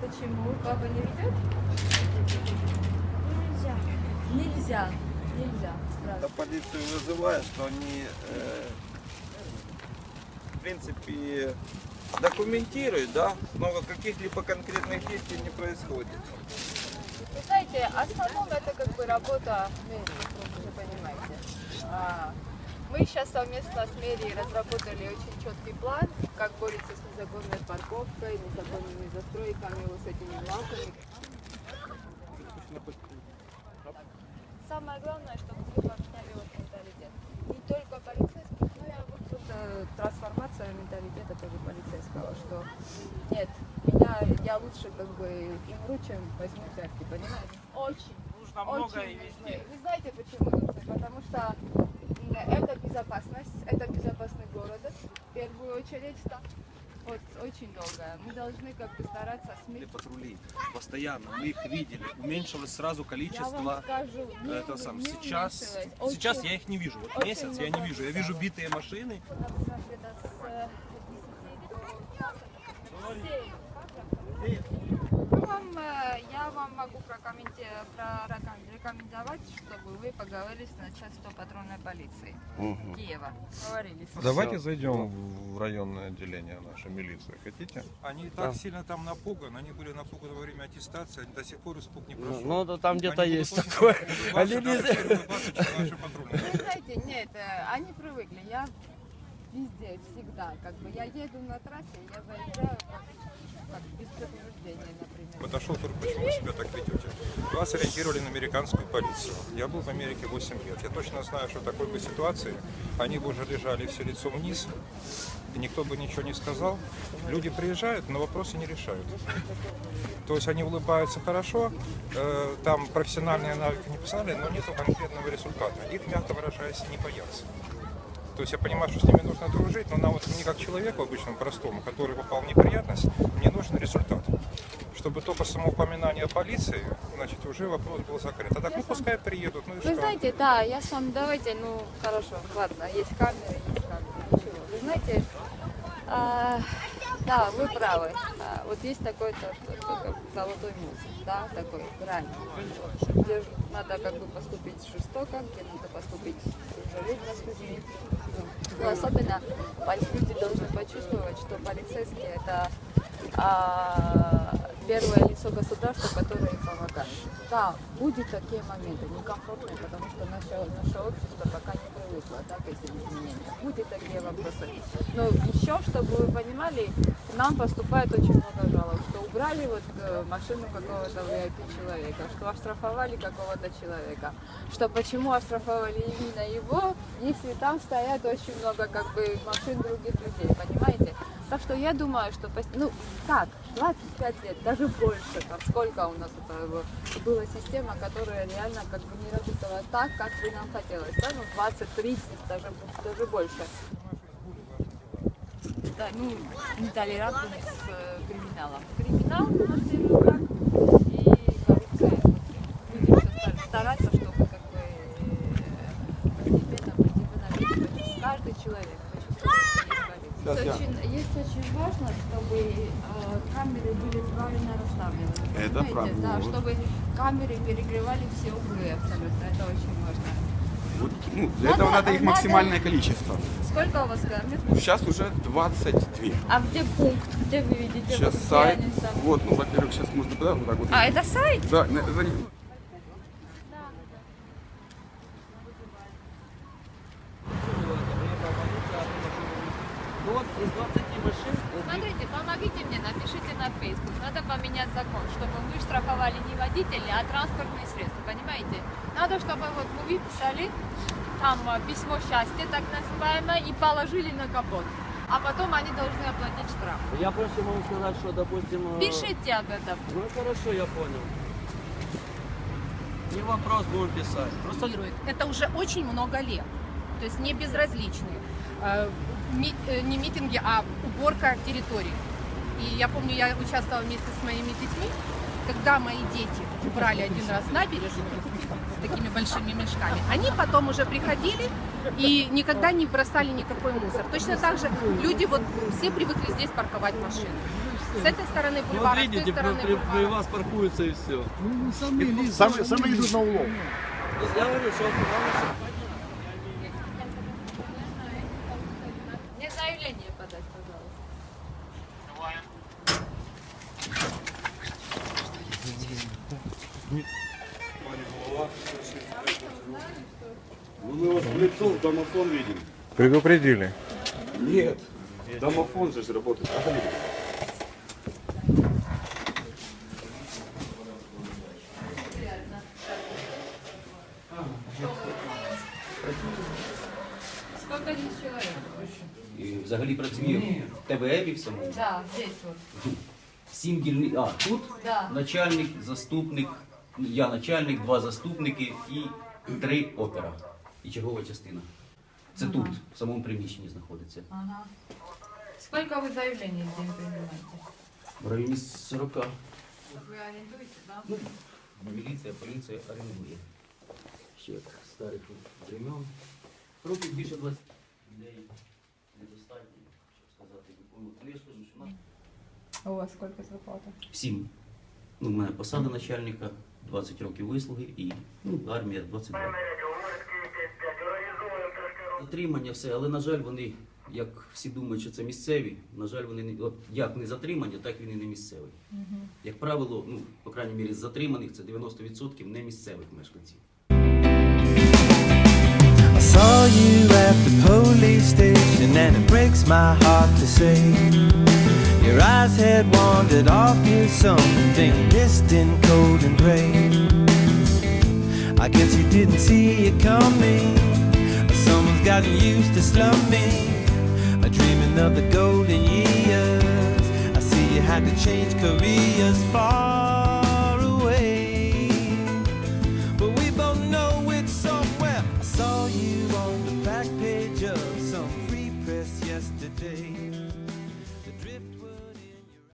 Почему? Папа не ведет? Нельзя. Нельзя. Нельзя. Сразу. полицию вызывают, что они, э, в принципе, документируют, да, но каких-либо конкретных действий не происходит. Вы знаете, основном это как бы работа мэрии, вы понимаете. А, мы сейчас совместно с мэрией разработали очень четкий план, как борется незаконной парковкой, незаконными застройками, вот с этими лавками. Самое главное, чтобы мы поменяли вот менталитет. Не только полицейских, но и вот тут э, трансформация менталитета тоже полицейского, что нет, меня, я лучше как бы им вру, чем возьму взятки, понимаете? Очень. Нужно Очень многое и везде. Вы знаете, почему? Потому что это безопасность, это безопасный город, в первую очередь. Вот, очень долгое. Мы должны как бы стараться смирить. патрули постоянно, мы их видели, уменьшилось сразу Я вам количество. скажу, не, Это сам не сейчас, уменьшилось. сейчас Очень- я их не вижу. Вот очень месяц я не вижу. Я вижу битые машины. Например, где-то с 10 до 7. Ну, вам, э, я вам могу прокомменти- прорекомендовать, чтобы вы поговорили с начальством патрульной полиции Киева. Говорили. Давайте зайдем в районное отделение нашей милиции. Хотите? Они так сильно там напуганы, они были напуганы во время аттестации, они до сих пор испуг не прошел. Ну, ну, там где-то есть такое. Они не-. Вы знаете, нет, э, они привыкли. Я везде, всегда. Как бы я еду на трассе, я заезжаю как без предупреждения, например. Подошел, говорю, почему вы себя так ведете? Вас ориентировали на американскую полицию. Я был в Америке 8 лет. Я точно знаю, что в такой бы ситуации они бы уже лежали все лицом вниз, и никто бы ничего не сказал. Люди приезжают, но вопросы не решают. То есть они улыбаются хорошо, э, там профессиональные навыки не писали, но нет конкретного результата. Их, мягко выражаясь, не боятся. То есть я понимаю, что с ними нужно дружить, но нам вот мне как человеку обычному, простому, который попал в неприятность, мне нужен результат. Чтобы только самоупоминание полиции, значит, уже вопрос был закрыт. А так, ну пускай приедут, ну и Вы что? знаете, да, я с вами, давайте, ну, хорошо, ладно, есть камеры, есть камеры, ничего. Вы знаете, а, да, вы правы. А, вот есть такой то, что, что как золотой мост, да, такой грань, где надо как бы поступить жестоко, где надо поступить дружелюбно с людьми. Ну, особенно люди должны почувствовать, что полицейские это а, первое лицо государства, которое им помогает. Да, будут такие моменты некомфортные, потому что наше, наше общество пока не привыкло да, к этим изменениям. Будут такие вопросы. Но еще, чтобы вы понимали, к нам поступает очень много жалоб, что убрали вот э, машину какого-то VIP человека, что оштрафовали какого-то человека, что почему оштрафовали именно его, если там стоят очень много как бы машин других людей, понимаете? Так что я думаю, что, ну, как, 25 лет, даже больше, там, сколько у нас это была система, которая реально как бы не работала так, как бы нам хотелось, да, ну, 20-30, даже, даже больше. Да, ну, нетолерантность с э, криминалом. Криминал на первый план и всё стараться, чтобы как бы постепенно, постепенно каждый человек что есть. Есть очень, есть очень важно, чтобы э, камеры были правильно расставлены. Это Понимаете? правда. Да, чтобы камеры перекрывали все углы абсолютно. Это очень важно. Вот, ну, для Надо- этого надо их надо- максимальное количество. Сколько у вас камер? Сейчас уже 22. А где пункт? Где вы видите? Сейчас вот сайт. Вот, ну, во-первых, сейчас можно да, вот так вот. А, это сайт? Да, это из 20 машин Смотрите, помогите мне, напишите на Facebook. Надо поменять закон, чтобы мы штрафовали не водителей, а транспортные средства, понимаете? Надо, чтобы вот мы выписали там а, письмо счастья, так называемое, и положили на капот. А потом они должны оплатить штраф. Я просто могу сказать, что, допустим... э, Пишите об этом. Ну хорошо, я понял. Не вопрос, будем писать. Просто Это уже очень много лет. То есть не безразличные. Э, э, Не митинги, а уборка территории. И я помню, я участвовала вместе с моими детьми, когда мои дети убрали один раз набережную с такими большими мешками, они потом уже приходили и никогда не бросали никакой мусор. Точно так же люди вот все привыкли здесь парковать машины. С этой стороны Ну, бульвара, вот с той видите, при, стороны при- при бульвара. вас паркуются и все. Сами, сами йдуть на улов. Я говорю, что Ну, мы вас в лицо в домофон видим. Предупредили. Нет, домофон же работает. Проходите. Сколько здесь человек? І взагалі працює в ТВЕБі в самому. Да, здесь вот. Сім дільниць. А, тут Да. начальник, заступник, я начальник, два заступники і три опера. І чергова частина. Це тут, в самому приміщенні знаходиться. Ага. Сколько вы заявлений в день принимаете? В районі 40. Вы ориентуете, да? Ну, міліція, поліція орендує. Ще як старих времен. Років більше 20 людей недостатньо, щоб сказати, виконувати. Ну, я ж кажу, що нас А у вас сколько зарплата? Сім. Ну, у мене посада начальника, 20 років вислуги і ну, армія 22. Затримання все, але на жаль, вони, як всі думають, що це місцеві, на жаль, вони не от як не затримання, так він і не місцевий. Як правило, ну, по крайній мірі, з затриманих це 90% не місцевих мешканців. Saw you at the police station, and it breaks my heart to say your eyes had wandered off to something distant, cold, and gray. I guess you didn't see it coming. Someone's gotten used to slumming, dreaming of the golden years. I see you had to change careers far